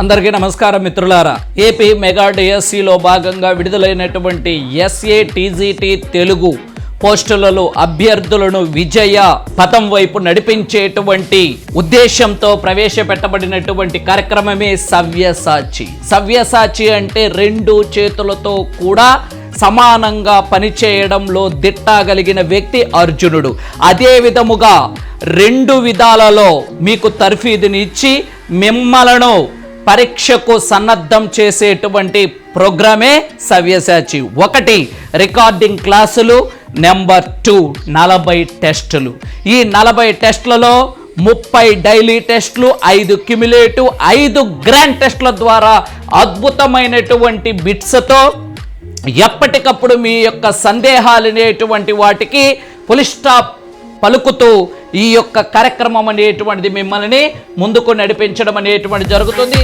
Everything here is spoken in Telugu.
అందరికీ నమస్కారం మిత్రులారా. ఏపీ మెగా డిఎస్సిలో భాగంగా విడుదలైనటువంటి ఎస్ఏ టీజీటీ తెలుగు పోస్టులలో అభ్యర్థులను విజయ పథం వైపు నడిపించేటువంటి ఉద్దేశంతో ప్రవేశపెట్టబడినటువంటి కార్యక్రమమే సవ్యసాచి. సవ్యసాచి అంటే రెండు చేతులతో కూడా సమానంగా పనిచేయడంలో దిట్టగలిగిన వ్యక్తి అర్జునుడు. అదే విధముగా రెండు విధాలలో మీకు తర్ఫీదుని ఇచ్చి మిమ్మలను పరీక్షకు సన్నద్ధం చేసేటువంటి ప్రోగ్రామే సవ్యసాచి. ఒకటి రికార్డింగ్ క్లాసులు. నెంబర్ టూ నలభై టెస్టులు. ఈ నలభై టెస్టులలో ముప్పై డైలీ టెస్టులు ఐదు క్యుములేటివ్ ఐదు గ్రాండ్ టెస్టుల ద్వారా అద్భుతమైనటువంటి బిట్స్తో ఎప్పటికప్పుడు మీ యొక్క సందేహాలు అనేటువంటి వాటికి పులి స్టాప్ పలుకుతూ ఈ యొక్క కార్యక్రమం అనేటువంటిది మిమ్మల్ని ముందుకు నడిపించడం అనేటువంటి జరుగుతుంది.